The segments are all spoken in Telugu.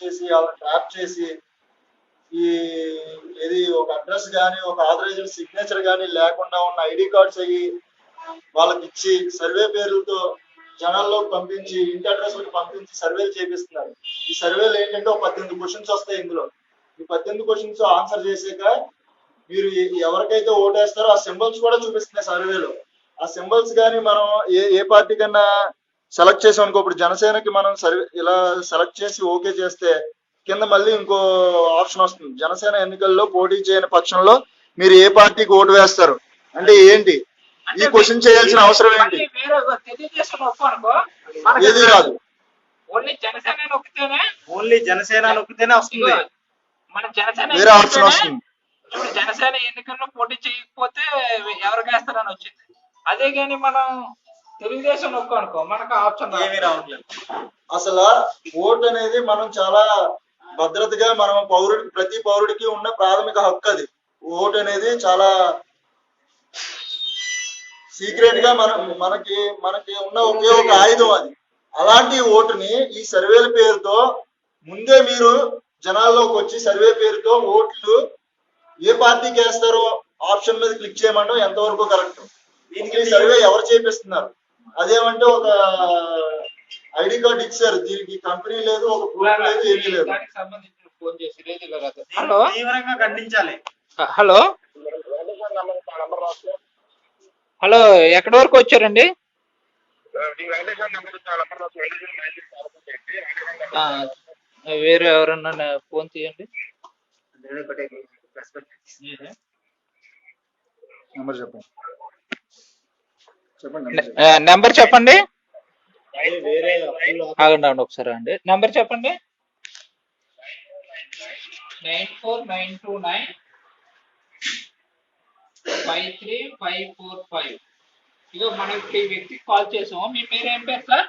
చేసి వాళ్ళని ట్రాప్ చేసి ఈ ఇది ఒక అడ్రస్ కానీ ఒక ఆథరైజ్డ్ సిగ్నేచర్ కానీ లేకుండా ఉన్న ఐడి కార్డ్స్ అయ్యి వాళ్ళకి ఇచ్చి సర్వే పేర్లతో జనాల్లో పంపించి ఇంటి అడ్రస్ పంపించి సర్వేలు చేపిస్తున్నారు. ఈ సర్వేలు ఏంటంటే ఒక పద్దెనిమిది క్వశ్చన్స్ వస్తాయి ఇందులో. ఈ పద్దెనిమిది క్వశ్చన్స్ ఆన్సర్ చేసాక మీరు ఎవరికైతే ఓటేస్తారో ఆ సింబల్స్ కూడా చూపిస్తున్నాయి సర్వేలో ఆ సింబల్స్ కానీ మనం ఏ ఏ పార్టీ కన్నా సెలెక్ట్ చేసాం అనుకో ఇప్పుడు జనసేనకి మనం సర్వే ఇలా సెలెక్ట్ చేసి ఓకే చేస్తే కింద మళ్ళీ ఇంకో ఆప్షన్ వస్తుంది. జనసేన ఎన్నికల్లో పోటీ చేయని పక్షంలో మీరు ఏ పార్టీకి ఓటు వేస్తారు? అంటే ఏంటి? ఈ క్వశ్చన్ చేయాల్సిన అవసరం ఏంటి? ఏది రాదు ఓన్లీ జనసేన నొక్కితేనే ఓన్లీ జనసేన నొక్కితేనే వస్తుంది. మన జనసేన వేరే ఆప్షన్ వస్తుంది. చూడు జనసేన ఎన్నికల్లో పోటీ చేయకపోతే ఎవరికి వేస్తారని వచ్చింది. అదే కానీ మనం తెలుగుదేశం నొక్కు అనుకో మనకు ఆప్షన్ ఏమీ రావట్లేదు అసలు ఓటు అనేది మనం చాలా భద్రతగా మనం పౌరుడి ప్రతి పౌరుడికి ఉన్న ప్రాథమిక హక్కు అది. ఓటు అనేది చాలా సీక్రెట్గా మనం మనకి మనకి ఉన్న ఒకే ఒక ఆయుధం అది. అలాంటి ఓటుని ఈ సర్వేల పేరుతో ముందే మీరు జనాల్లోకి వచ్చి సర్వే పేరుతో ఓట్లు ఏ పార్టీకి వేస్తారో ఆప్షన్ మీద క్లిక్ చేయమంటాం ఎంతవరకు కరెక్ట్? దీనికి సర్వే ఎవరు చేపిస్తున్నారు? అదేమంటే ఒక ఐడి కార్డు ఇచ్చారు. దీనికి కంపెనీ లేదు ఒక ప్రూఫ్ లేదు ఏమీ లేదు. దానికి సంబంధించిన ఫోన్ చేసి లేదు ఇలా కాదు. హలో? తీవ్రంగా ఖండించాలి. హలో? హలో ఎక్కడి వరకు వచ్చారండి? వేరే ఎవరన్నా ఫోన్ తీయండి. నెంబర్ చెప్పండి. నెంబర్ చెప్పండి. ఆగండి ఆగండి ఒకసారి అండి నెంబర్ చెప్పండి. Nine four nine two nine five three five four five. ఇగో మనకి ఈ వ్యక్తికి కాల్ చేసాము. మీ పేరు ఏం పేరు సార్?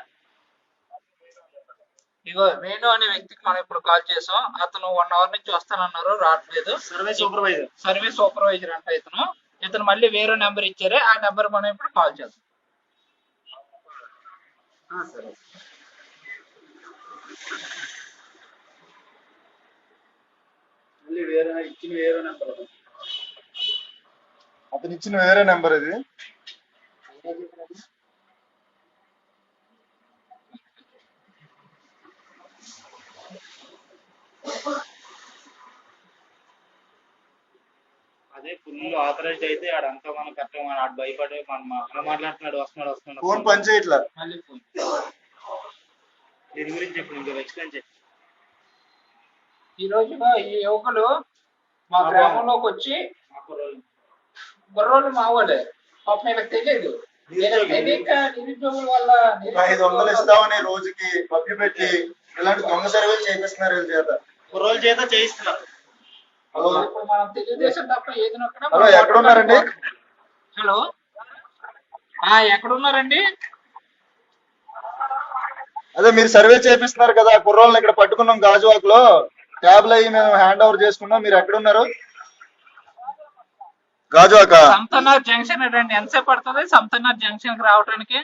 ఇగో వేణు అనే వ్యక్తికి మనం ఇప్పుడు కాల్ చేసాం. అతను వన్ అవర్ నుంచి వస్తానన్నారు రావట్లేదు. Survey supervisor. సర్వీస్ సూపర్వైజర్ అంట ఇతను. ఇతను మళ్ళీ వేరే నెంబర్ ఇచ్చారే ఆ నెంబర్ మనం ఇప్పుడు కాల్ చేద్దాం. సరే. మళ్ళీ వేరే ఇచ్చిన వేరే నెంబర్ అతను ఇచ్చిన వేరే నెంబర్ ఇది. అదే ఫుల్ ఆథరైజ్డ్ అయితే ఆడంతా మనం కరెక్ట్ మన ఆడు భయపడి మన మన మాట్లాడుతున్నాడు వస్తున్నాడు వస్తున్నాడు ఫోన్ పని చేయట్లా? మళ్ళీ ఫోన్. దీని గురించి చెప్పు ఇంకా ఎక్స్ప్లెయిన్ చెప్పు. ఈ రోజు ఈ యువకులు మా గ్రామంలోకి వచ్చి బుర్రోళ్ళు మావోలే పాపం వీళ్ళకి తెలియదు. నిరుద్యోగుల వల్ల ఐదు వందలు ఇస్తామని రోజుకి మభ్య పెట్టి ఇలాంటి దొంగ సర్వేలు చేపిస్తున్నారు వీళ్ళ చేత. కుర్రోళ్ళ చేత చేయిస్తున్నారు. హలో తెలుగుదేశం తప్ప హలో మనం ఎక్కడ ఉన్నారండి హలో ఆ ఎక్కడ ఉన్నారండి అదే మీరు సర్వే చేపిస్తున్నారు కదా కుర్రోళ్ళని ఇక్కడ పట్టుకున్నాం గాజువాక్లో ట్యాబ్లు అయ్యి మేము హ్యాండ్ ఓవర్ చేసుకున్నాం. మీరు ఎక్కడ ఉన్నారు గాజువాక. సంతనార్ జంక్షన్ రండి ఎంతసేపు పడుతుంది? సంతనార్ జంక్షన్కి రావడానికి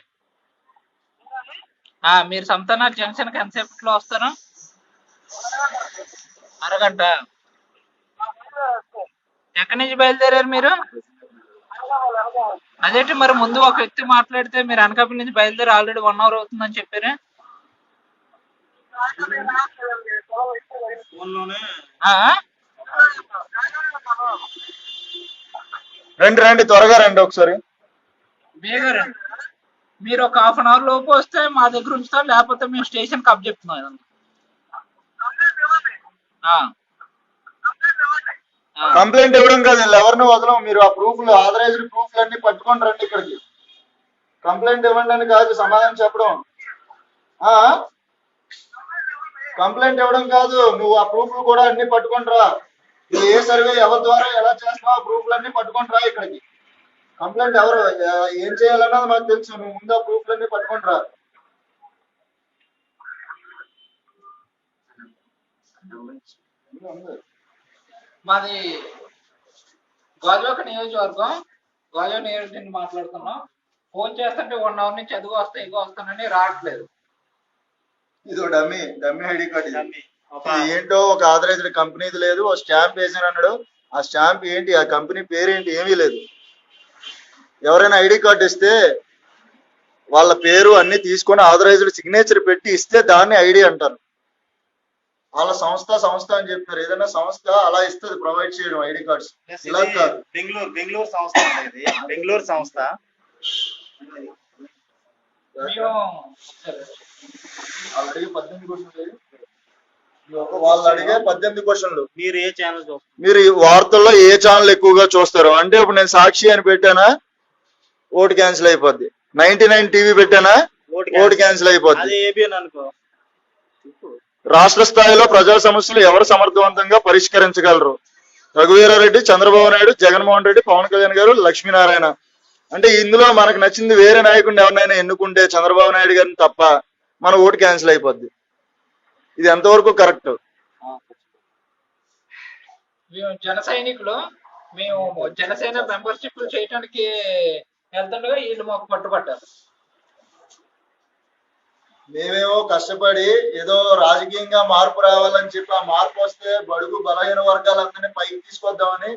ఆ మీరు సంతనార్ జంక్షన్కి ఎంతసేపట్లో వస్తారు? అరగంట. ఎక్కడి నుంచి బయలుదేరారు మీరు? అదేంటి మరి ముందు ఒక వ్యక్తి మాట్లాడితే మీరు అనకాపల్లి నుంచి బయలుదేరి ఆల్రెడీ వన్ అవర్ అవుతుందని చెప్పారు? రండి రండి త్వరగా రండి ఒకసారి. బేగా రండి మీరు ఒక హాఫ్ అన్ అవర్ లోపు వస్తే మా దగ్గర ఉంచుతాం లేకపోతే మేము స్టేషన్కి అప్ చెప్తున్నాం. కంప్లైంట్ ఇవ్వడం కాదు ఎవరిని వదలం? మీరు ఆ ప్రూఫ్లు ఆథరైజ్డ్ ప్రూఫ్లు అన్ని పట్టుకొని రండి ఇక్కడికి. కంప్లైంట్ ఇవ్వండి అని కాదు సమాధానం చెప్పడం. ఆ? కంప్లైంట్ ఇవ్వడం కాదు నువ్వు ఆ ప్రూఫ్లు కూడా అన్ని పట్టుకొని రా. ఏ సర్వే ఎవరి ద్వారా ఎలా చేస్తావో ఆ ప్రూఫ్లు అన్ని పట్టుకొని రా ఇక్కడికి. కంప్లైంట్ ఎవరు ఏం చేయాలన్నది మాకు తెలుసు నువ్వు ముందు ఆ ప్రూఫ్లు అన్ని పట్టుకొని రా. మాది గాజువాక నియోజకవర్గం. గాజువాక నియోజకవర్గం నుంచి మాట్లాడుతున్నాం. ఫోన్ చేస్తుంటే వన్ అవర్ నుంచి అదిగో వస్తా ఇగో వస్తానని రావట్లేదు. ఇది డమ్మీ డమ్మీ ఐడి కార్డ్ ఇది. ఏంటో ఒక ఆథరైజ్డ్ కంపెనీది లేదు. ఒక స్టాంప్ వేసాను అన్నాడు. ఆ స్టాంప్ ఏంటి ఆ కంపెనీ పేరేంటి ఏమీ లేదు. ఎవరైనా ఐడి కార్డు ఇస్తే వాళ్ళ పేరు అన్ని తీసుకొని ఆథరైజ్డ్ సిగ్నేచర్ పెట్టి ఇస్తే దాన్ని ఐడి అంటారు. వాళ్ళ సంస్థ సంస్థ అని చెప్తారు ఏదైనా సంస్థ అలా ఇస్తుంది ప్రొవైడ్ చేయడం ఐడి కార్డ్స్. ఇలా కాదు. బెంగళూరు బెంగళూరు సంస్థ ఇది బెంగళూరు సంస్థ. వాళ్ళు అడిగే పద్దెనిమిది క్వశ్చన్లు వాళ్ళు అడిగే పద్దెనిమిది క్వశ్చన్లు. మీరు ఏ ఛానల్ చూస్తారు మీరు వార్తల్లో ఏ ఛానల్ ఎక్కువగా చూస్తారు? అంటే ఇప్పుడు నేను సాక్షి అని పెట్టానా? ఓటు క్యాన్సిల్ అయిపోద్ది. నైన్టీ నైన్ టీవీ పెట్టానా? ఓటు ఓటు క్యాన్సిల్ అయిపోద్ది. అది ఏబిఎన్ అనుకో. రాష్ట్ర స్థాయిలో ప్రజా సమస్యలు ఎవరు సమర్థవంతంగా పరిష్కరించగలరు? రఘువీరారెడ్డి చంద్రబాబు నాయుడు జగన్మోహన్ రెడ్డి పవన్ కళ్యాణ్ గారు లక్ష్మీనారాయణ. అంటే ఇందులో మనకు నచ్చింది వేరే నాయకుడిని ఎవరినైనా ఎన్నుకుంటే చంద్రబాబు నాయుడు గారిని తప్ప మన ఓటు క్యాన్సిల్ అయిపోద్ది. ఇది ఎంతవరకు కరెక్ట్? మేము జన సైనికులు. మేము జనసేన మెంబర్షిప్ చేయడానికి వెళ్తుండగా వీళ్ళు మాకు పట్టుబట్టారు. మేమేమో కష్టపడి ఏదో రాజకీయంగా మార్పు రావాలని చెప్పి ఆ మార్పు వస్తే బడుగు బలహీన వర్గాలందరినీ పైకి తీసుకొద్దామని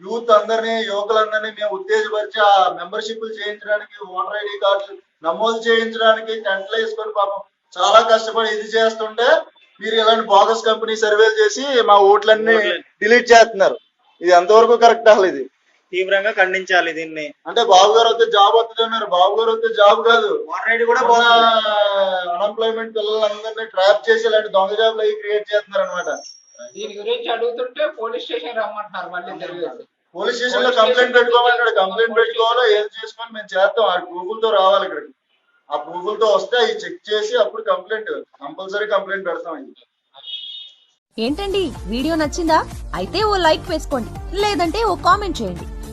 యూత్ అందరినీ యువకులందరినీ మేము ఉత్తేజపరిచి ఆ మెంబర్షిప్లు చేయించడానికి ఓటర్ ఐడి కార్డులు నమోదు చేయించడానికి టెంట్లు వేసుకొని పాపం చాలా కష్టపడి ఇది చేస్తుంటే మీరు ఇలాంటి బోగస్ కంపెనీ సర్వేలు చేసి మా ఓట్లన్నీ ఓట్లని. డిలీట్ చేస్తున్నారు ఇది ఎంతవరకు కరెక్ట్ అసలు ఇది తీవ్రంగా ఖండించాలి దీన్ని. అంటే బాబు గారు వస్తే జాబ్ వస్తుంది అన్నారు. బాబు గారు వస్తే జాబ్ కాదు. ఐడి కూడా అన్ఎంప్లాయ్మెంట్ పిల్లలందరినీ ట్రాప్ చేసి ఇలాంటి దొంగ జాబ్లు అవి క్రియేట్ చేస్తున్నారు అనమాట దీని గురించి అడుగుతుంటే పోలీస్ స్టేషన్ రమ్మంటున్నారు మళ్ళీ తెలియదు పోలీస్ స్టేషన్లో కంప్లైంట్ పెట్టుకోమన్నాడు కంప్లైంట్ పెట్టుకోవాలో? ఏది చేసుకొని మేము చేస్తాం. ఆ ప్రూఫుల్తో రావాలి ఇక్కడికి ఆ ప్రూఫుల్తో వస్తే అవి చెక్ చేసి అప్పుడు కంప్లైంట్ కంపల్సరీ కంప్లైంట్ పెడతాం ఏంటండి? వీడియో నచ్చిందా? అయితే ఓ లైక్ వేసుకోండి. లేదంటే ఓ కామెంట్ చేయండి.